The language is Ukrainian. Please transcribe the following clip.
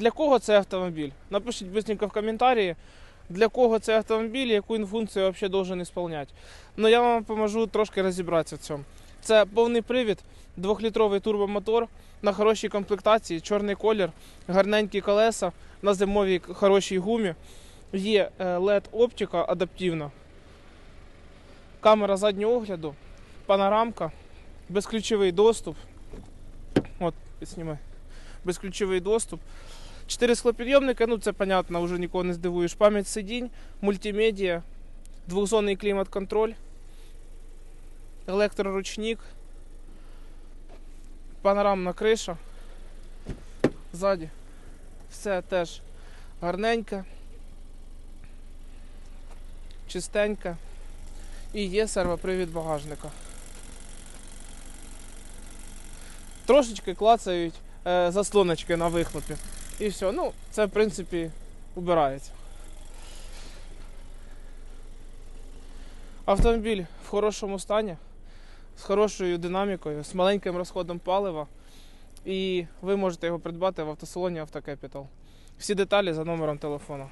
Для кого цей автомобіль? Напишіть быстренько в коментарі, для кого цей автомобіль, яку він функцію взагалі ісполняти. Ну я вам поможу трошки розібратися в цьому. Це повний привід, двохлітровий турбомотор на хорошій комплектації, чорний колір, гарненькі колеса на зимовій хорошій гумі. Є LED оптика адаптивна, камера заднього огляду, панорамка, безключовий доступ. От, підсніми. Безключовий доступ. Чотири склопідйомники, ну це понятно, вже нікого не здивуєш. Пам'ять сидінь, мультимедіа, двохзонний клімат-контроль, електроручник, панорамна криша. Ззаді. Все теж гарненьке, чистеньке. І є сервопривід багажника. Трошечки клацають заслоночки на вихлопі. І все. Ну, це в принципі убирається. Автомобіль в хорошому стані, з хорошою динамікою, з маленьким розходом палива. І ви можете його придбати в автосалоні Автокепітал. Всі деталі за номером телефону.